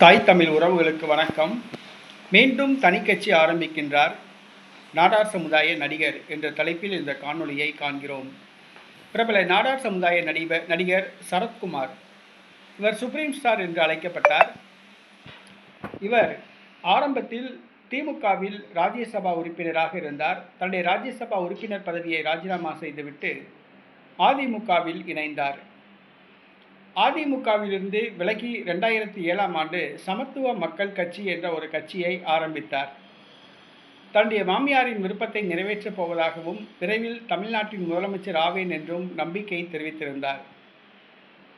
தாய் தமிழ் உறவுகளுக்கு வணக்கம். மீண்டும் தனிக்கட்சி ஆரம்பிக்கின்றார் நாடார் சமுதாய நடிகர் என்ற தலைப்பில் இந்த காணொளியை காண்கிறோம். பிரபல நாடார் சமுதாய நடிகர் நடிகர் சரத்குமார். இவர் சுப்ரீம் ஸ்டார் என்று அழைக்கப்பட்டார். இவர் ஆரம்பத்தில் திமுகவில் ராஜ்யசபா உறுப்பினராக இருந்தார். தன்னுடைய ராஜ்யசபா உறுப்பினர் பதவியை ராஜினாமா செய்துவிட்டு அதிமுகவில் இணைந்தார். அதிமுகவிலிருந்து விலகி ரெண்டாயிரத்தி ஏழாம் ஆண்டு சமத்துவ மக்கள் கட்சி என்ற ஒரு கட்சியை ஆரம்பித்தார். தன்னுடைய மாமியாரின் விருப்பத்தை நிறைவேற்றப் போவதாகவும் விரைவில் தமிழ்நாட்டின் முதலமைச்சர் ஆவேன் என்றும் நம்பிக்கை தெரிவித்திருந்தார்.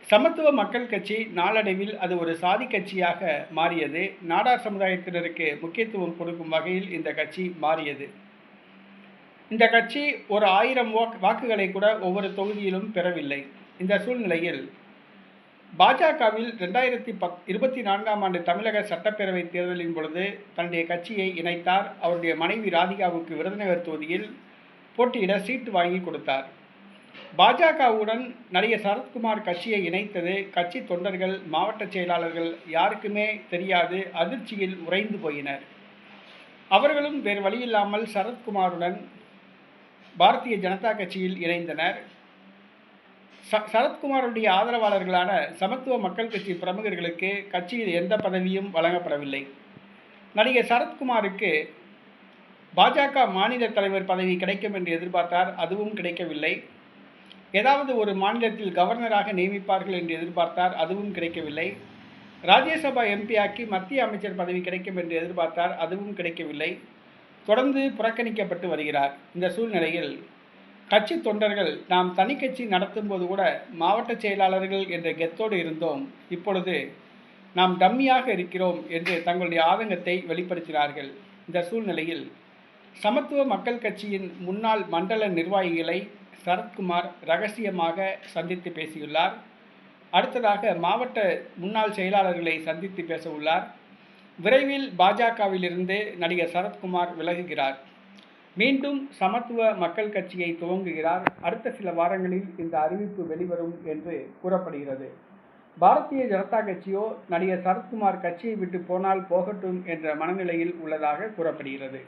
சமத்துவ மக்கள் கட்சி நாளடைவில் அது ஒரு சாதி கட்சியாக மாறியது. நாடார் சமுதாயத்தினருக்கு முக்கியத்துவம் கொடுக்கும் வகையில் இந்த கட்சி மாறியது. இந்த கட்சி ஒரு ஆயிரம் வாக்குகளை கூட ஒவ்வொரு தொகுதியிலும் பெறவில்லை. இந்த சூழ்நிலையில் பாஜகவில் ரெண்டாயிரத்தி பத் இருபத்தி நான்காம் ஆண்டு தமிழக சட்டப்பேரவை தேர்தலின் பொழுது தன்னுடைய கட்சியை இணைத்தார். அவருடைய மனைவி ராதிகாவுக்கு விருதுநகர் தொகுதியில் போட்டியிட சீட்டு வாங்கி கொடுத்தார். பாஜகவுடன் நடிகர் சரத்குமார் கட்சியை இணைத்தது கட்சி தொண்டர்கள் மாவட்ட செயலாளர்கள் யாருக்குமே தெரியாது அதிர்ச்சியில் உறைந்து போயினர். அவர்களும் வேறு வழியில்லாமல் சரத்குமாருடன் பாரதிய ஜனதா கட்சியில் இணைந்தனர். ச சரத்குமாருடைய ஆதரவாளர்களான சமத்துவ மக்கள் கட்சி பிரமுகர்களுக்கு கட்சியில் எந்த பதவியும் வழங்கப்படவில்லை. நடிகர் சரத்குமாருக்கு பாஜக மாநில தலைவர் பதவி கிடைக்கும் என்று எதிர்பார்த்தார் அதுவும் கிடைக்கவில்லை. ஏதாவது ஒரு மாநிலத்தில் கவர்னராக நியமிப்பார்கள் என்று எதிர்பார்த்தார் அதுவும் கிடைக்கவில்லை. ராஜ்யசபா எம்பியாக்கி மத்திய அமைச்சர் பதவி கிடைக்கும் என்று எதிர்பார்த்தார் அதுவும் கிடைக்கவில்லை. தொடர்ந்து புறக்கணிக்கப்பட்டு வருகிறார். இந்த சூழ்நிலையில் கட்சி தொண்டர்கள் நாம் தனி கட்சி நடத்தும் போது கூட மாவட்ட செயலாளர்கள் என்ற கெத்தோடு இருந்தோம். இப்பொழுது நாம் டம்மியாக இருக்கிறோம் என்று தங்களுடைய ஆதங்கத்தை வெளிப்படுத்தினார்கள். இந்த சூழ்நிலையில் சமத்துவ மக்கள் கட்சியின் முன்னாள் மண்டல நிர்வாகிகளை சரத்குமார் ரகசியமாக சந்தித்து பேசியுள்ளார். அடுத்ததாக மாவட்ட முன்னாள் செயலாளர்களை சந்தித்து பேச உள்ளார் விரைவில் பாஜகவிலிருந்து நடிகர் சரத்குமார் விலகுகிறார். மீண்டும் சமத்துவ மக்கள் கட்சியை துவங்குகிறார். அடுத்த சில வாரங்களில் இந்த அறிவிப்பு வெளிவரும் என்று கூறப்படுகிறது. பாரதிய ஜனதா கட்சியோ நடிகர் சரத்குமார் கட்சியை விட்டு போனால் போகட்டும் என்ற மனநிலையில் உள்ளதாக கூறப்படுகிறது.